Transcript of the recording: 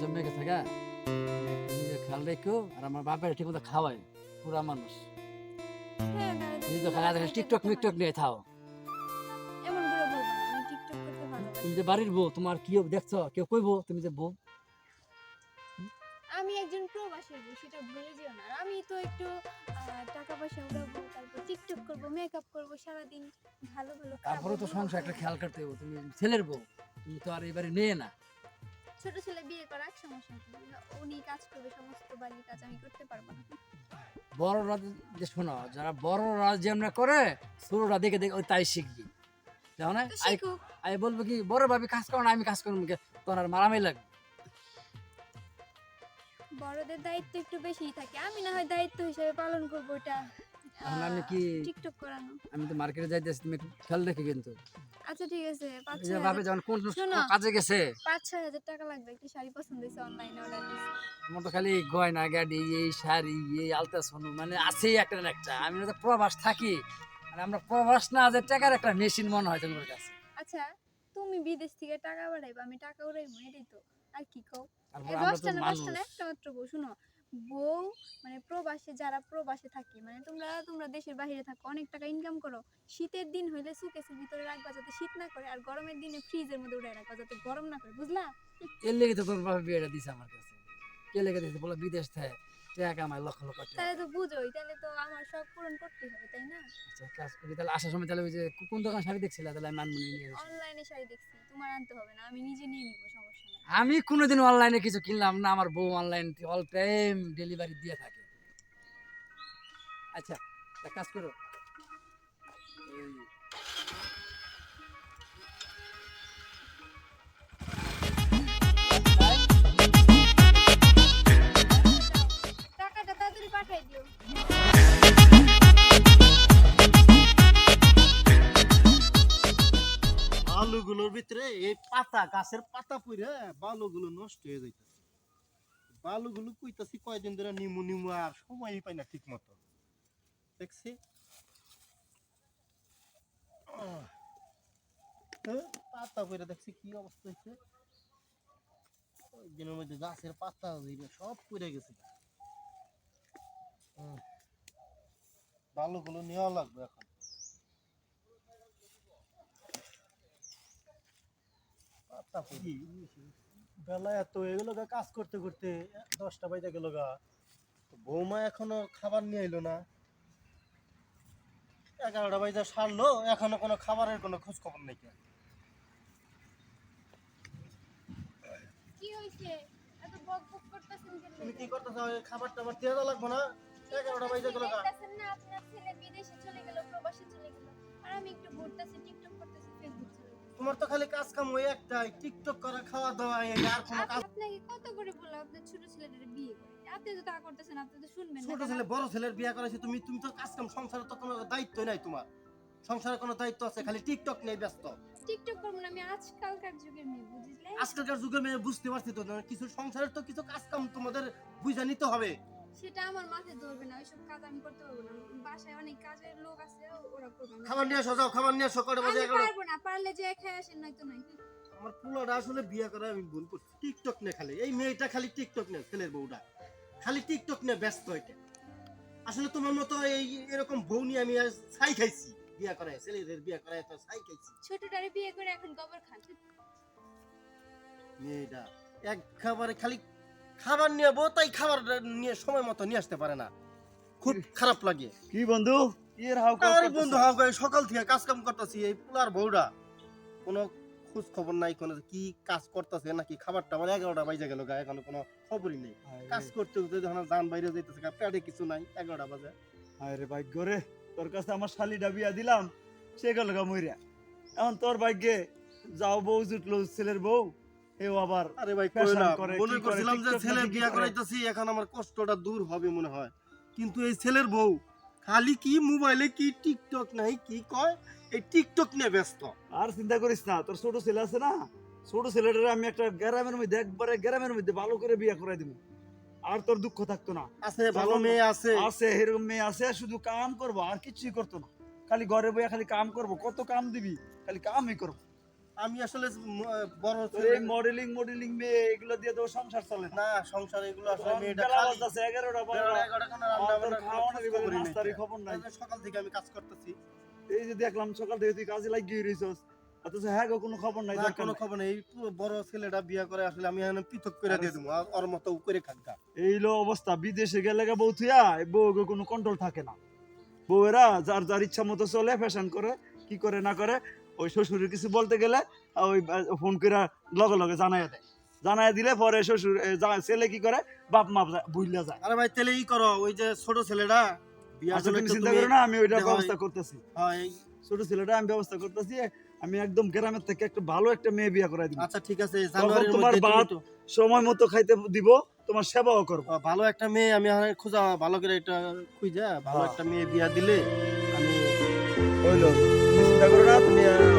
জমে গেছে গা। নিজে খেয়াল রেখো আর আমার বাপের ঠিক মতো খাওয়াই পুরা মানুষ। হ্যাঁ টিকটক মিকটক নিয়ে থাও। তুমি যে বাড়ির বউ তোমার কি দেখছ? কেউ কইবো তুমি যে বউ? আমি একজন প্রবাসী বউ সেটা ভুলে যেও না। আর আমি তো একটু টাকা পয়সা উড়াবো তারপর টিকটক করব মেকআপ করব সারাদিন ভালো ভালো তারপরে তো। সংসার একটা খেয়াল করতে হবে তুমি ছেলের বউ তুমি তো আর এবারে নেই না। ছোট ছেলে বিয়ে করা এক সমস্যা উনি কাজ করবে সমস্ত বাড়ির কাজ আমি করতে পারব না। বড়রা যে শোনো যারা বড়রা যেমন করে ছোটরা দেখে দেখে ওই তাই শিখবি দেখো না? তো আই শিখুক আমি বলব কি বড় ভাবি কাজ করো না আমি কাজ করব? তোর আর মারামারি লাগবে। বড়দের দায়িত্ব একটু বেশিই থাকে। আমি না হয় দায়িত্ব হিসেবে পালন করব ওটা। এখন আমি কি টিকটক করানো। আমি তো মার্কেটে যাইতেছি তুমি একটু খেয়াল রেখে কিন্তু। আচ্ছা ঠিক আছে পাঁচ ছয় হাজার- যখন কোন কাজে গেছে। পাঁচ ছয় হাজার টাকা লাগবে একটি শাড়ি পছন্দ হয়েছে অনলাইনে অর্ডার দিয়েছি তোমার তো খালি গয়না গাড়ি এই শাড়ি এই আলতা সোনু মানে আছেই একটা না একটা। আমি তো প্রবাস থাকি আর আমরা প্রবাস না যে টাকার একটা মেশিন মনে হয় তোমার কাছে। আচ্ছা তুমি বিদেশ থেকে টাকা বাড়াইবা আমি টাকা উড়াইবো এটাই তো। আর কি কও? দশটা না না একটা মাত্র বউ শুনো বউ মানে প্রবাসে, যারা প্রবাসে থাকে মানে তোমরা তোমরা দেশের বাহিরে থাকো, অনেক টাকা ইনকাম করো, শীতের দিন হইলে সুকেসের ভিতরে রাখবা যাতে শীত না করে, আর গরমের দিনে ফ্রিজের মধ্যে উড়ায় রাখবা যাতে গরম না করে, বুঝলা? এর লেগে তো তোমার বাবা বিয়েটা দিছে আমার কাছে। কে লেগে দিছে? বলো বিদেশ থেকে। টাকা আমার লক্ষ লক্ষ টাকা তাহলে তো বুঝোই তাহলে তো আমার সব পূরণ করতেই হবে তাই না? আচ্ছা কাজ করি তাহলে আসার সময় তাহলে ওই যে কোন দোকান শাড়ি দেখছিলে? তাহলে আমি নিয়ে আসি। অনলাইনে শাড়ি দেখছি তোমার আনতে হবে না আমি নিজে নিয়ে নিবো সমস্যা নাই। আমি কোনোদিন অনলাইনে কিছু কিনলাম না আমার বউ অনলাইন অল টাইম ডেলিভারি দিয়ে থাকে। আচ্ছা এক কাজ করো। এই পাতা, গাছের পাতা পুড়ে বালুগুলো নষ্ট হয়ে যাইতেছে। বালুগুলো কইতাছি কয়দিন ধরে নিমু নিমু আর সময়ই পাই না ঠিক মতো দেখছি পাতা পুড়ে দেখছি কি অবস্থা হয়েছে দিনের মধ্যে গাছের পাতা সব পুড়ে গেছে। বালুগুলো নেওয়া লাগবে এখন পাতা পুড়ে বেলা এত গেল গা কাজ করতে করতে দশটা বাজে গেল গা। বৌমা এখনও খাবার নিয়ে এলো না? এগারোটা বাজে সারলো এখনও কোনো খাবারের কোনো খোঁজ খবর নেই কি হইছে এত বক বক করতেছেন কেন? তুমি কি করতেছো? খাবার টাবার দিয়ে দেওয়া লাগবো না? এগারোটা বাজে গেল গা। না আপনার ছেলে বিদেশে চলে গেল প্রবাসে চলে গেল। আর আমি একটু ঘুরতেছি টিকটক তোমার তো খালি কাজ কাম ওই একটাই টিকটক করা খাওয়া দাওয়া এই আর কোনো কাজ আপনাকে কত করে বললাম? আপনার ছোট ছেলেদের বিয়ে করে আপনি তো তা করতেছেন আপনি তো শুনবেন না ছোট ছেলে বড় ছেলের বিয়ে করাইছে তুমি তুমি তো কাজ কাম সংসারে তো কোনো দায়িত্ব নাই তোমার। সংসারে কোনো দায়িত্ব আছে খালি টিকটক নিয়ে ব্যস্ত। টিকটক করব না আমি আজকালকার যুগের মেয়ে বুঝলে? আজকালকার যুগে মেয়ে বুঝতে পারছি তো কিছু সংসারের তো কিছু কাজ কাম তোমাদের বুঝে নিতে হবে। সেটা আমার মাথায় ধরবে না ওইসব কাজ আমি করতে পারব না। বাসায় অনেক কাজের লোক আছে খাবার নিয়ে আসো যাও খাবার নিয়ে আসো কটা বাজে আমি এগারো পারব না পারলে যে খেয়ে আসেন নয়তো নাই। আমার পুলাটা আসলে বিয়ে করে আমি ভুল করছি। টিকটক নিয়ে খালি এই মেয়েটা খালি টিকটক নিয়ে ছেলের বউটা। খালি টিকটক নিয়ে ব্যস্ত এটা। আসলে তোমার মতো এই এরকম বউ নিয়ে আমি আজ ছাই খাইছি বিয়ে করে ছেলেদের বিয়ে করে তো ছাই খাইছি। ছোটটারে বিয়ে করে এখন গোবর খান। মেয়েটা এক খাবারে খালি খাবার নিয়ে বউ তাই খাবার নিয়ে সময় মতো নিয়ে আসতে পারে না। খুব খারাপ লাগে। কি বন্ধু? এর হাউ আরে বন্ধু হাও করে সকাল থেকে কাজ কাম করতেছি এই পুলার কোনো খোঁজ খবর নাই কোনো কি কাজ করতেছে নাকি? খাবার টাবার এগারোটা বাজে গেল গা এখনও কোনো খবরই নেই। কাজ করতে করতে যখন যান বাইরে যাইতেছে পেটে কিছু নাই এগারোটা বাজে। আরে ভাগ্য রে তোর কাছে আমার শালিটা বিয়া দিলাম সে গেল গা মইরা। এখন তোর ভাগ্যে যাও বউ জুটলো ছেলের বউ এও আবার আরে ভাই কই না করে, মনে করছিলাম যে ছেলে বিয়া করে? করাইতেছি এখন আমার কষ্টটা দূর হবে মনে হয়। কিন্তু এই ছেলের বউ খালি কি মোবাইলে কি টিকটক নাই কি কয়? এই টিকটক নিয়ে ব্যস্ত। আর চিন্তা করিস না তোর ছোট ছেলে আছে না? ছোট ছেলেটারে আমি একটা গ্রামের মধ্যে একবারে গ্রামের মধ্যে ভালো করে বিয়া করাই দিব। আর তোর দুঃখ থাকতো না। আছে ভালো মেয়ে আছে। আছে এরকম মেয়ে আছে শুধু কাম করব আর কিছুই করতো না। খালি ঘরে বইয়া খালি কাম করব কত কাম দিবি? খালি কামই করব। আমি আসলে বড় এই মডেলিং মডেলিং মেয়ে এগুলো দিয়ে তো সংসার চলে। না সংসার এগুলো আসলে মেয়েটা খালি কোনো রান্না বান্না খাওয়ানোর নাস্তারই খবর নাই। সকাল থেকে আমি কাজ করতেছি। এই যে দেখলাম সকাল থেকে তুই কাজে লাগিয়ে রইছস। অথচ হ্যাঁ কোনো খবর নাই কোনো খবর নেই। এই বড় ছেলেটা বিয়ে করে আসলে আমি এখানে পৃথক করে দিয়ে দেবো ওর মতো করে খাকা এই লো অবস্থা বিদেশে গেলে বউ থুয়া বউ কোনো কন্ট্রোল থাকে না। বউয়েরা যার যার ইচ্ছা মতো চলে ফ্যাশন করে কি করে না করে ওই শ্বশুরের কিছু বলতে গেলে ওই ফোন করে লগে লগে জানাই দেয়। জানাই দিলে পরে শ্বশুর ছেলে কি করে? বাপ মা ভুলিয়া যায়। আরে ভাই তাহলে ই করো ওই যে ছোট ছেলেটা বিয়ে আচ্ছা তুমি চিন্তা করো না আমি ওইটা ব্যবস্থা করতেছি। ছোট ছেলেটা আমি ব্যবস্থা করতেছি আমি একদম গ্রামের থেকে একটা ভালো একটা মেয়ে বিয়ে করে দিব। আচ্ছা ঠিক আছে তোমার সময় মতো খাইতে দিব তোমার সেবাও করব। ভালো একটা মেয়ে আমি খোঁজা ভালো করে এটা খুঁজা ভালো হ্যাঁ। একটা মেয়ে বিয়া দিলে আমি হইল। তুমি